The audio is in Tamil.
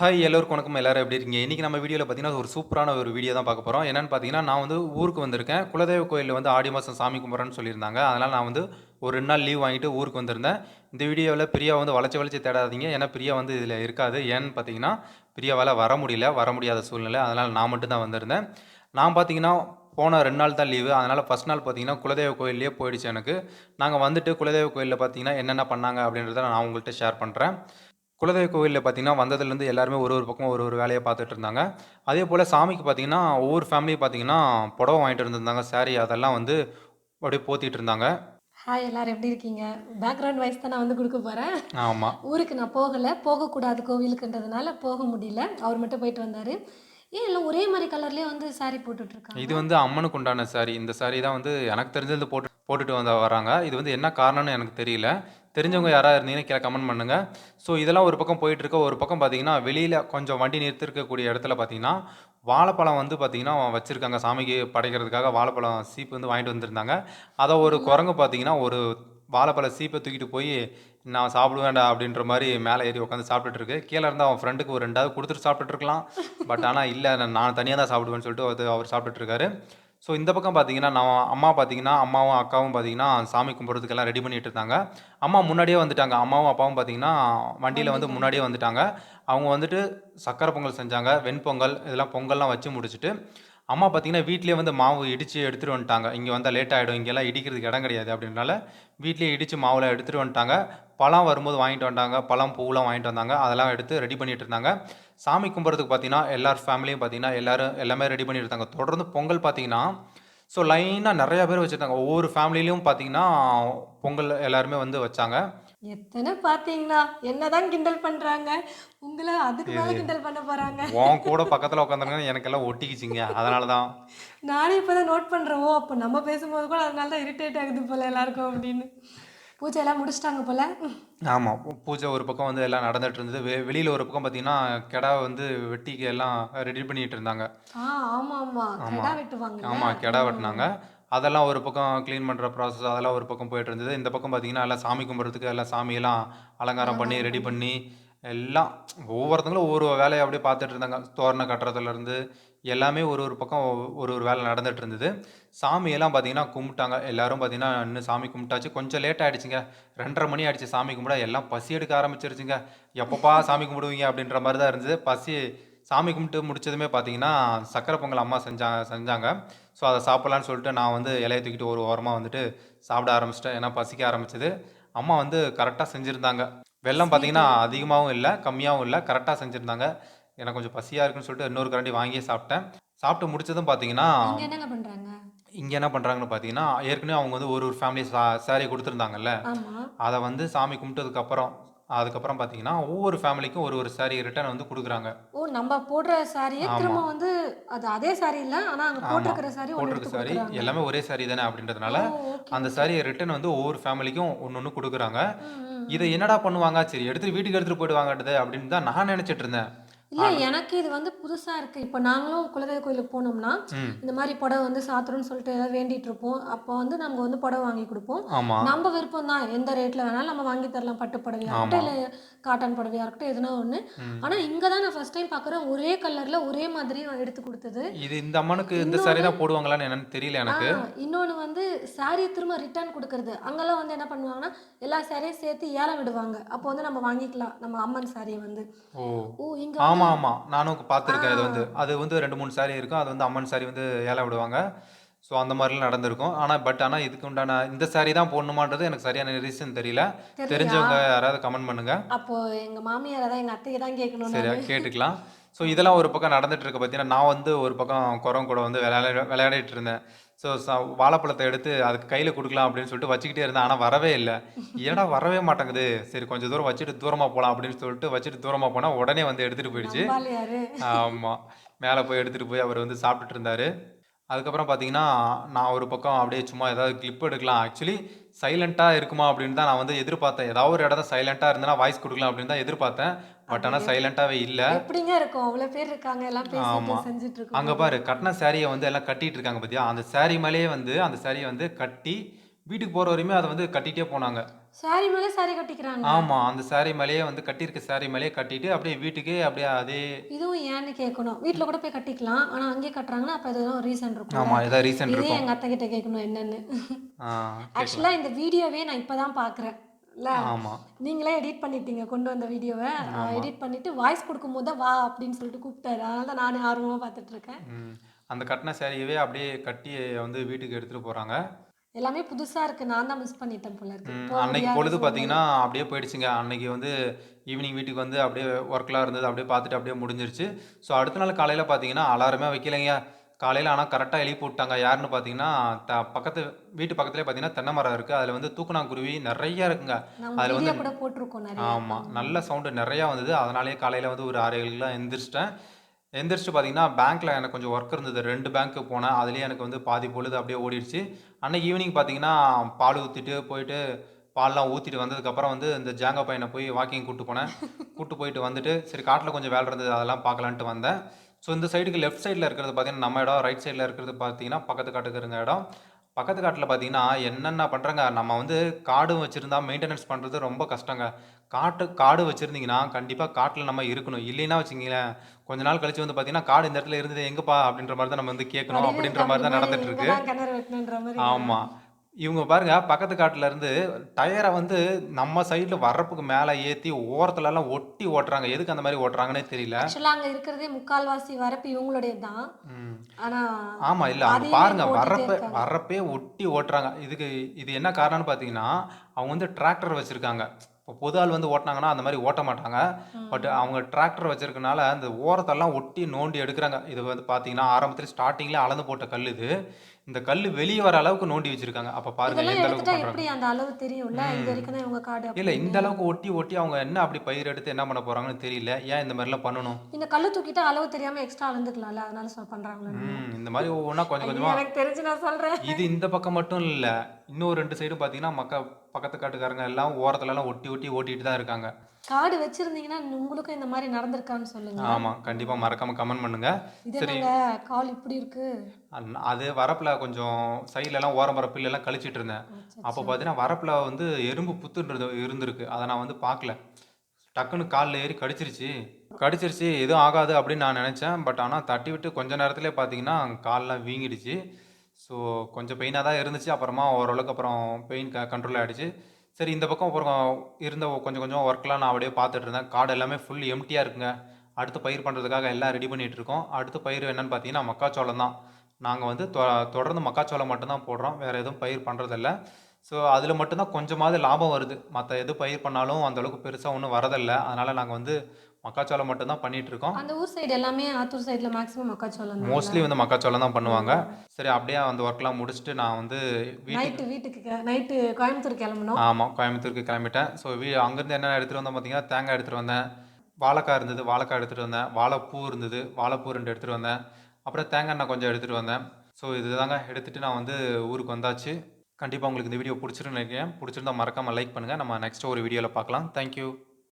ஹாய் எல்லோருக்கும் வணக்கம். எல்லாரும் எப்படி இருக்கீங்க? இன்றைக்கி நம்ம வீடியோவில் பார்த்தீங்கன்னா ஒரு சூப்பரான ஒரு வீடியோ தான் பார்க்க போகிறோம் என்னென்னு பார்த்தீங்கன்னா நான் வந்து ஊருக்கு வந்திருக்கேன். குலதெய்வ கோயிலில் வந்து ஆடி மாதம் சாமி கும்பிட்றேன்னு சொல்லியிருந்தாங்க. அதனால் நான் வந்து ஒரு ரெண்டு நாள் லீவ் வாங்கிட்டு ஊருக்கு வந்திருந்தேன். இந்த வீடியோவில் பிரியா வந்து வளைச்சி வளைச்சி தேடாதீங்க. ஏன்னா பிரியா வந்து இதில் இருக்காது. ஏன்னு பார்த்தீங்கன்னா பிரியாவால் வர முடியல. வர முடியாத சூழ்நிலை. அதனால் நான் மட்டும் தான் வந்திருந்தேன். நான் பார்த்தீங்கன்னா போன ரெண்டு நாள் தான் லீவு அதனால் ஃபஸ்ட் நாள் பார்த்தீங்கன்னா குலதெய்வ கோயிலே போயிடுச்சு எனக்கு. நாங்கள் வந்துட்டு குலதெய்வ கோயிலில் பார்த்தீங்கன்னா என்னென்ன பண்ணாங்க அப்படின்றத நான் உங்கள்கிட்ட ஷேர் பண்ணுறேன் குலதெய்வ கோவிலில் பார்த்தீங்கன்னா வந்ததுலேருந்து எல்லாருமே ஒரு ஒரு பக்கம் ஒரு ஒரு வேலையை பார்த்துட்டு இருந்தாங்க. அதே போல் சாமிக்கு பார்த்தீங்கன்னா ஒவ்வொரு ஃபேமிலியும் பார்த்தீங்கன்னா புடவை வாங்கிட்டு இருந்திருந்தாங்க saree அதெல்லாம் வந்து அப்படியே போத்திட்டு இருந்தாங்க. ஹாய் எல்லாரும் எப்படி இருக்கீங்க? பேக்ரவுண்ட் வைஸ் தான் நான் வந்து கொடுக்க போகிறேன் ஆமாம் ஊருக்கு நான் போகலை போகக்கூடாது கோவிலுக்குன்றதுனால போக முடியல. அவர் மட்டும் போயிட்டு வந்தார். ஏன் எல்லாம் ஒரே மாதிரி கலர்லேயே வந்து saree போட்டுட்டு இருக்காங்க? இது வந்து அம்மனுக்கு உண்டான saree. இந்த saree தான் வந்து எனக்கு தெரிஞ்சது போட்டு போட்டுட்டு வந்த வராங்க. இது வந்து என்ன காரணம்னு எனக்கு தெரியல. தெரிஞ்சவங்க யாராவது இருந்தீங்கன்னா கீழே கமெண்ட் பண்ணுங்க. ஸோ இதெல்லாம் ஒரு பக்கம் போயிட்டு இருக்க ஒரு பக்கம் பார்த்தீங்கன்னா வெளியில் கொஞ்சம் வண்டி நிறுத்திருக்கக்கூடிய இடத்துல பார்த்தீங்கன்னா வாழைப்பழம் வந்து பார்த்தீங்கன்னா வச்சுருக்காங்க. சாமிக்கு படைக்கிறதுக்காக வாழைப்பழம் சீப்பு வந்து வாங்கிட்டு வந்திருந்தாங்க. அதை ஒரு குரங்கு பார்த்தீங்கன்னா ஒரு வாழைப்பழ சீப்பை தூக்கிட்டு போய் நான் சாப்பிடுவேன்டா அப்படின்ற மாதிரி மேலே ஏறி உட்காந்து சாப்பிட்டுட்டு இருக்கு கீழே இருந்து அவன் ஃப்ரெண்டுக்கு ஒரு ரெண்டாவது கொடுத்துட்டு சாப்பிட்டுட்டு இருக்கலாம். பட் ஆனால் இல்லை நான் தனியாக தான் சாப்பிடுவேன்னு சொல்லிட்டு அவர் சாப்பிட்டுட்டு இருக்காரு. ஸோ இந்த பக்கம் பார்த்தீங்கன்னா நான் அம்மா பார்த்தீங்கன்னா அம்மாவும் அக்காவும் பார்த்தீங்கன்னா சாமி கும்பிட்றதுக்கெல்லாம் ரெடி பண்ணிட்டு இருந்தாங்க அம்மா முன்னாடியே வந்துட்டாங்க. அம்மாவும் அப்பாவும் பார்த்தீங்கன்னா வண்டியில் வந்து முன்னாடியே வந்துட்டாங்க. அவங்க வந்துட்டு சக்கரை பொங்கல் செஞ்சாங்க வெண்பொங்கல் இதெல்லாம் பொங்கல்லாம் வச்சு முடிச்சுட்டு அம்மா பார்த்தீங்கன்னா வீட்லேயே வந்து மாவு இடித்து எடுத்துகிட்டு வந்துட்டாங்க. இங்கே வந்தால் லேட் ஆகிடும் இங்கெல்லாம் இடிக்கிறதுக்கு இடம் கிடையாது அப்படின்றனால வீட்லேயே இடித்து மாவில் எடுத்துகிட்டு வந்துட்டாங்க. பழம் வரும்போது வாங்கிட்டு வந்தாங்க. பழம் பூவெலாம் வாங்கிட்டு வந்தாங்க. அதெல்லாம் எடுத்து ரெடி பண்ணிட்டு இருந்தாங்க. சாமி கும்பிட்றதுக்கு பார்த்தீங்கன்னா எல்லார் ஃபேமிலியும் பார்த்தீங்கன்னா எல்லோரும் எல்லாமே ரெடி பண்ணிட்டு இருந்தாங்க. தொடர்ந்து பொங்கல் பார்த்தீங்கன்னா ஸோ லைனாக நிறையா பேர் வச்சுருந்தாங்க. ஒவ்வொரு ஃபேமிலியிலையும் பார்த்தீங்கன்னா பொங்கல் எல்லாருமே வந்து வச்சாங்க. எத்தனை பார்த்தீங்களா? என்னதான் கிண்டல் பண்ணுறாங்க உங்களை அதுக்கு மேலே கிண்டல் பண்ண போகிறாங்க உன் கூட பக்கத்தில் உட்காந்துருங்க எனக்கெல்லாம் ஒட்டிக்கிச்சிங்க. அதனால தான் நானே இப்போ தான் நோட் பண்ணுறேன் ஓ அப்போ நம்ம பேசும்போது கூட அதனால தான் இரிட்டேட் ஆகுது போல் எல்லாருக்கும் அப்படின்னு. பூஜை எல்லாம் முடிச்சிட்டாங்க போல்? ஆமாம் பூஜை ஒரு பக்கம் வந்து எல்லாம் நடந்துட்டு இருந்தது வெ வெளியில் ஒரு பக்கம் பார்த்தீங்கன்னா கெடா வந்து வெட்டிக்கு எல்லாம் ரெடி பண்ணிட்டு இருந்தாங்க. ஆ ஆமாம் ஆமாம் கெடா வெட்டுவாங்க ஆமாம் கெடா வெட்டினாங்க. அதெல்லாம் ஒரு பக்கம் க்ளீன் பண்ணுற ப்ராசஸ் அதெல்லாம் ஒரு பக்கம் போயிட்டு இருந்தது. இந்த பக்கம் பார்த்தீங்கன்னா எல்லாம் சாமி கும்பிட்றதுக்கு எல்லாம் சாமியெல்லாம் அலங்காரம் பண்ணி ரெடி பண்ணி எல்லாம் ஒவ்வொருத்தங்களும் ஒவ்வொரு வேலையை அப்படியே பார்த்துட்டு இருந்தாங்க. தோரணை கட்டுறதுலேருந்து எல்லாமே ஒரு ஒரு பக்கம் ஒரு ஒரு வேலை நடந்துட்டு இருந்தது. சாமியெல்லாம் பார்த்தீங்கன்னா கும்பிட்டாங்க. எல்லாரும் பார்த்தீங்கன்னா இன்னும் சாமி கும்பிட்டாச்சு. கொஞ்சம் லேட் ஆயிடுச்சுங்க. ரெண்டரை மணி ஆயிடுச்சு சாமி கும்பிட. எல்லாம் பசி எடுக்க ஆரம்பிச்சிருச்சுங்க. எப்பப்பா சாமி கும்பிடுவீங்க அப்படின்ற மாதிரி தான் இருந்தது. பசி சாமி கும்பிட்டு முடிச்சதுமே பார்த்தீங்கன்னா சக்கரை பொங்கல் அம்மா செஞ்சாங்க செஞ்சாங்க. ஸோ அதை சாப்பிட்லான்னு சொல்லிட்டு நான் வந்து இலையை தூக்கிட்டு ஒரு ஓரமாக வந்துட்டு சாப்பிட ஆரம்பிச்சிட்டேன். ஏன்னா பசிக்க ஆரம்பிச்சது. அம்மா வந்து கரெக்டாக செஞ்சுருந்தாங்க. வெள்ளம் பார்த்தீங்கன்னா அதிகமாகவும் இல்லை கம்மியாகவும் இல்லை கரெக்டாக செஞ்சுருந்தாங்க. எனக்கு கொஞ்சம் பசியாக இருக்குன்னு சொல்லிட்டு இன்னொரு கரண்டி வாங்கியே சாப்பிட்டேன். சாப்பிட்டு முடிச்சதும் பார்த்தீங்கன்னா இங்கே என்ன பண்ணுறாங்கன்னு பார்த்தீங்கன்னா ஏற்கனவே அவங்க வந்து ஒரு ஒரு ஃபேமிலி சா சாரி கொடுத்துருந்தாங்கல்ல. அதை வந்து சாமி கும்பிட்டதுக்கப்புறம் அதுக்கப்புறம் பார்த்தீங்கன்னா ஒவ்வொரு ஃபேமிலிக்கும் ஒரு ஒரு சாரி ரிட்டர்ன் வந்து கொடுக்குறாங்க ஓ நம்ம போடுற சாரியே ஆமா. திரும்ப வந்து அது அதே சாரி இல்ல ஆனா அங்க போட்டிருக்கிற சாரி போட்டிருக்க எடுத்து சாரி கொடுக்குறாங்க எல்லாமே ஒரே சாரி தானே அப்படின்றதுனால ஓ. அந்த சாரியை ரிட்டர்ன் வந்து ஒவ்வொரு ஃபேமிலிக்கும் ஒன்று ஒன்று கொடுக்குறாங்க ம், ம். இதை என்னடா பண்ணுவாங்க சரி எடுத்துட்டு வீட்டுக்கு எடுத்துட்டு போயிடுவாங்கன்றது அப்படின்னு தான் நான் நினைச்சிட்டு இருந்தேன் இல்ல எனக்கு இது வந்து புதுசா இருக்கு. இப்போ நாங்களும் குலதெய்வ கோயிலுக்கு போனோம்னா இந்த மாதிரி புடவை வந்து சாத்துறோம்னு சொல்லிட்டு ஏதாவது வேண்டிட்டு இருப்போம். அப்போ வந்து நம்ம வந்து புடவை வாங்கி கொடுப்போம். நம்ம விருப்பம் தான் எந்த ரேட்ல வேணாலும் நம்ம வாங்கி தரலாம். பட்டு புடவையா இருக்கட்டும் இல்ல காட்டன் புடவையா இருக்கட்டும் எதுனா ஒண்ணு. ஆனா இங்க தான் நான் ஃபர்ஸ்ட் டைம் பாக்குறேன். ஒரே கலர்ல ஒரே மாதிரி எடுத்து கொடுத்தது. இது இந்த அம்மனுக்கு இந்த சாரி தான் போடுவாங்களான்னு என்னன்னு தெரியல எனக்கு. இன்னொன்னு வந்து சாரியை திரும்ப ரிட்டர்ன் கொடுக்கறது. அங்கெல்லாம் வந்து என்ன பண்ணுவாங்கன்னா எல்லா சாரியும் சேர்த்து ஏலம் விடுவாங்க. அப்போ வந்து நம்ம வாங்கிக்கலாம். நம்ம அம்மன் சாரியை வந்து. ஓ. இங்க ஆமா ஆமா. நானும் பார்த்துருக்கேன். இது வந்து அது வந்து ரெண்டு மூணு சாரி இருக்கும். அது வந்து அம்மன் சாரி வந்து ஏலம் விடுவாங்க. ஸோ அந்த மாதிரிலாம் நடந்திருக்கும். ஆனால் பட் ஆனால் இதுக்கு உண்டான இந்த சாரி தான் போடணுமான்றது எனக்கு சரியான ரீசன் தெரியல? தெரிஞ்சவங்க யாராவது கமெண்ட் பண்ணுங்க. அப்போ எங்க மாமியார் தான் எங்க அத்தையை தான் கேட்கணும் சரியா கேட்டுக்கலாம். ஸோ இதெல்லாம் ஒரு பக்கம் நடந்துட்டு இருக்க பார்த்தீங்கன்னா நான் வந்து ஒரு பக்கம் குரங்கு கூட வந்து விளையாட விளையாடிட்டு இருந்தேன். ஸோ வாழைப்பழத்தை எடுத்து அதுக்கு கையில் கொடுக்கலாம் அப்படின்னு சொல்லிட்டு வச்சுக்கிட்டே இருந்தேன். ஆனால் வரவே இல்லை. ஏடா வரவே மாட்டேங்குது? சரி கொஞ்சம் தூரம் வச்சுட்டு தூரமாக போகலாம் அப்படின்னு சொல்லிட்டு வச்சுட்டு தூரமாக போனால் உடனே வந்து எடுத்துகிட்டு போயிடுச்சு. ஆமாம் மேலே போய் எடுத்துகிட்டு போய் அவர் வந்து சாப்பிட்டுட்டு இருந்தாரு. அதுக்கப்புறம் பார்த்தீங்கன்னா நான் ஒரு பக்கம் அப்படியே சும்மா ஏதாவது கிளிப் எடுக்கலாம். ஆக்சுவலி சைலண்ட்டாக இருக்குமா அப்படின்னு தான் நான் வந்து எதிர்பார்த்தேன். ஏதாவது ஒரு இடம் சைலண்ட்டாக இருந்தனா வாய்ஸ் கொடுக்கலாம் அப்படின்னு தான் எதிர்பார்த்தேன். பட் ஆனால் சைலண்ட்டாகவே இல்லை. எப்படிங்க இருக்கும்? அவ்வளவு பேர் இருக்காங்க எல்லாம் பேசிட்டு ஆமா. செஞ்சுட்டு இருக்கோம் அங்கே பாரு கட்டின சாரியை வந்து எல்லாம் கட்டிட்டு இருக்காங்க பார்த்தியா அந்த saree மேலேயே வந்து அந்த சாரியை வந்து கட்டி வீட்டுக்கு போகிற வரையுமே அதை வந்து கட்டிகிட்டே போனாங்க. சாரி மேலே சாரி கட்டிக்கிறாங்க? ஆமாம் அந்த saree மேலேயே வந்து கட்டியிருக்க saree மேலேயே கட்டிட்டு அப்படியே வீட்டுக்கே அப்படியே அதே இதுவும் ஏன்னு கேட்கணும். வீட்டில் கூட போய் கட்டிக்கலாம். ஆனா அங்கேயே கட்டுறாங்கன்னா அப்போ எதுவும் ரீசன் இருக்கும். ஆமாம் ஏதாவது ரீசன் இருக்கும். எங்க அத்தை கிட்ட கேட்கணும் என்னன்னு. ஆ ஆக்சுவலா இந்த வீடியோவே நான் இப்பதான் பாக்குறேன். இல்ல? ஆமாம் நீங்களே எடிட் பண்ணிட்டீங்க கொண்டு வந்த வீடியோவை எடிட் பண்ணிட்டு வாய்ஸ் கொடுக்கும்போது தான் வா அப்படின்னு சொல்லிட்டு கூப்பிட்டாரு. அதனால தான் நானே ஆர்வமா பார்த்துட்டு இருக்கேன். அந்த கட்டின சேரீயவே அப்படியே கட்டி வந்து வீட்டுக்கு எடுத்துகிட்டு போகிறாங்க எல்லாமே புதுசா இருக்கு. நான் தான் மிஸ் பண்ணிட்டேன் போல இருக்கு. அன்னைக்கு பொழுது. பார்த்தீங்கன்னா அப்படியே போயிடுச்சுங்க. அன்னைக்கு வந்து ஈவினிங் வீட்டுக்கு வந்து அப்படியே ஒர்க்லாம் இருந்தது. அப்படியே பார்த்துட்டு அப்படியே முடிஞ்சிருச்சு. ஸோ அடுத்த நாள் காலையில் பார்த்தீங்கன்னா அலாரமே வைக்கலைங்க. காலையில் ஆனால் கரெக்டாக எழுப்பி விட்டாங்க. யாருன்னு பார்த்தீங்கன்னா த பக்கத்து வீட்டு பக்கத்துலேயே பார்த்தீங்கன்னா தென்னை மரம் இருக்குது அதில் வந்து தூக்குனாங்குருவி நிறைய இருக்குங்க. அதுல வந்து- கூட போட்டிருக்கோம் ஆமாம் நல்ல சவுண்டு நிறையா வந்தது. அதனாலேயே காலையில் வந்து ஒரு ஆறு ஏழுலாம் எந்திரிச்சிட்டேன். எந்திரிச்சிட்டு பார்த்தீங்கன்னா பேங்க்கில் எனக்கு கொஞ்சம் ஒர்க் இருந்தது. ரெண்டு பேங்க்கு போனேன். அதுலேயே எனக்கு வந்து பாதி பொழுது அப்படியே ஓடிடுச்சு. அன்னைக்கு ஈவினிங் பார்த்தீங்கன்னா பால் ஊற்றிட்டு போயிட்டு பால்லாம் ஊற்றிட்டு வந்ததுக்கப்புறம் வந்து இந்த ஜாங்கா பையனை போய் வாக்கிங் கூட்டு போனேன். கூட்டு போயிட்டு வந்துட்டு சரி காட்டில் கொஞ்சம் வேலை இருந்தது. அதெல்லாம் பார்க்கலான்ட்டு வந்தேன். ஸோ இந்த சைடுக்கு லெஃப்ட் சைடில் இருக்கிறது பார்த்தீங்கன்னா நம்ம இடம் ரைட் சைடில் இருக்கிறது பார்த்தீங்கன்னா பக்கத்து காட்டுக்கு இடம். பக்கத்து காட்டில் பார்த்தீங்கன்னா என்னென்ன பண்ணுறாங்க நம்ம வந்து காடும் வச்சுருந்தா மெயின்டெனன்ஸ் பண்ணுறது ரொம்ப கஷ்டங்க. காட்டு காடு வச்சுருந்தீங்கன்னா கண்டிப்பாக காட்டில் நம்ம இருக்கணும். இல்லைன்னா வச்சுங்களேன் கொஞ்ச நாள் கழிச்சு வந்து பார்த்தீங்கன்னா காடு இந்த இடத்துல இருந்தது எங்கப்பா? அப்படின்ற மாதிரி தான் நம்ம வந்து கேட்கணும். அப்படின்ற மாதிரி தான் நடந்துட்டு இருக்கு. ஆமாம் இவங்க பாருங்க பக்கத்து காட்டுல இருந்து டயரை வந்து நம்ம சைடில் வர்றப்புக்கு மேலே ஏற்றி ஓரத்துல எல்லாம் ஒட்டி ஓட்டுறாங்க. எதுக்கு அந்த மாதிரி ஓட்டுறாங்கன்னே தெரியல. ஆக்சுவலா அங்க இருக்கிறதே முக்கால்வாசி வரப்பு இவங்களுடைய தான். ஆனா ஆமா இல்ல அவங்க பாருங்க இருக்காங்க. வர்றப்பே ஒட்டி ஓட்டுறாங்க. இதுக்கு இது என்ன காரணம்னு பார்த்தீங்கன்னா அவங்க வந்து டிராக்டர் வச்சிருக்காங்க. இப்போ பொது ஆள் வந்து ஓட்டினாங்கன்னா அந்த மாதிரி ஓட்ட மாட்டாங்க. பட் அவங்க டிராக்டர் வச்சிருக்கனால அந்த ஓரத்தெல்லாம் ஒட்டி நோண்டி எடுக்கிறாங்க. இது வந்து பார்த்தீங்கன்னா ஆரம்பத்தில் ஸ்டார்டிங்ல அளந்து போட்ட கல் இது. இந்த கல் வெளியே வர அளவுக்கு நோண்டி வச்சிருக்காங்க. அப்போ பாருங்க எந்த அளவுக்கு பண்றாங்க. எப்படி அந்த அளவு தெரியும்ல? இது வரைக்கும் தான் இவங்க காடு இல்ல. இந்த அளவுக்கு ஒட்டி ஒட்டி அவங்க என்ன அப்படி பயிர் எடுத்து என்ன பண்ண போறாங்கன்னு தெரியல. ஏன் இந்த மாதிரிலாம் பண்ணணும்? இந்த கல்லு தூக்கிட்டு அளவு தெரியாம எக்ஸ்ட்ரா அளந்துக்கலாம்ல? அதனால சொல் பண்றாங்களோ ம் இந்த மாதிரி ஒவ்வொன்றா கொஞ்சம் கொஞ்சமா எனக்கு தெரிஞ்சு நான் சொல்றேன். இது இந்த பக்கம் மட்டும் இல்ல. இன்னும் ரெண்டு சைடும் பார்த்தீங்கன்னா மக்க பக்கத்து காட்டுக்காரங்க எல்லாம் ஓரத்துல எல்லாம் ஒட்டி ஒட்டி ஓட்டிட்டு தான் இருக்காங்க. காடு வச்சிருந்தீங்கன்னா உங்களுக்கும் இந்த மாதிரி நடந்திருக்கான்னு சொல்லுங்க. ஆமா கண்டிப்பா. மறக்காம கமெண்ட் பண்ணுங்க. இது சரி. என்னங்க? கால் இப்படி இருக்கு? அது வரப்புல கொஞ்சம் சைடுல எல்லாம் ஓரம் வர புல்லு எல்லாம் கழிச்சிட்டு இருந்தேன். அப்போ பார்த்தீங்கன்னா வரப்புல வந்து எறும்பு புத்துன்றது இருந்திருக்கு. அதை நான் வந்து பார்க்கல டக்குன்னு காலில் ஏறி கடிச்சிருச்சு. கடிச்சிருச்சு எதுவும் ஆகாது அப்படின்னு நான் நினச்சேன். பட் ஆனால் தட்டி விட்டு கொஞ்ச நேரத்துலேயே பார்த்தீங்கன்னா கால்லாம் வீங்கிடுச்சு. ஸோ கொஞ்சம் பெயினாக தான் இருந்துச்சு. அப்புறமா ஓரளவுக்கு அப்புறம் பெயின் க கண்ட்ரோல் ஆகிடுச்சு சரி இந்த பக்கம் அப்புறம் இருந்த கொஞ்சம் கொஞ்சம் ஒர்க்லாம் நான் அப்படியே பார்த்துட்டு இருந்தேன். காடு எல்லாமே ஃபுல் எம்டியாக இருக்குங்க. அடுத்து பயிர் பண்ணுறதுக்காக எல்லாம் ரெடி பண்ணிகிட்டு இருக்கோம். அடுத்து பயிர் என்னென்னு பார்த்தீங்கன்னா மக்காச்சோளம் தான். நாங்கள் வந்து தொ தொடர்ந்து மக்காச்சோளம் மட்டும்தான் போடுறோம். வேறு எதுவும் பயிர் பண்ணுறதில்ல ஸோ அதில் மட்டும்தான் கொஞ்சமாவது லாபம் வருது. மற்ற எது பயிர் பண்ணாலும் அந்த அளவுக்கு பெருசாக ஒன்றும் வரதில்லை. அதனால் நாங்கள் வந்து மக்காச்சோளம் மட்டும்தான் பண்ணிட்டு இருக்கோம். அந்த ஊர் சைடு எல்லாமே ஆத்தூர் சைடுல மேக்ஸிமம் மக்காச்சோளம் தான்? மோஸ்ட்லி வந்து மக்காச்சோளம் தான் பண்ணுவாங்க. சரி அப்படியே அந்த ஒர்க்லாம் முடிச்சுட்டு நான் வந்து நைட்டு வீட்டுக்கு நைட்டு கோயம்புத்தூர் கிளம்பணும். ஆமாம் கோயம்புத்தூருக்கு கிளம்பிட்டேன். ஸோ வீ அங்கேருந்து என்ன எடுத்துகிட்டு வந்தேன் பார்த்தீங்கன்னா தேங்காய் எடுத்துகிட்டு வந்தேன். வாழைக்காய் இருந்தது வாழைக்காய் எடுத்துகிட்டு வந்தேன். வாழைப்பூ இருந்தது வாழைப்பூ ரெண்டு எடுத்துகிட்டு வந்தேன். அப்புறம் தேங்காய் எண்ணெய் கொஞ்சம் எடுத்துகிட்டு வந்தேன். ஸோ இதுதாங்க எடுத்துகிட்டு நான் வந்து ஊருக்கு வந்தாச்சு. கண்டிப்பாக உங்களுக்கு இந்த வீடியோ பிடிச்சிருன்னு நினைக்கிறேன். பிடிச்சிருந்தா மறக்காமல் லைக் பண்ணுங்கள் நம்ம நெக்ஸ்ட் ஒரு வீடியோவில் பார்க்கலாம். தேங்க்யூ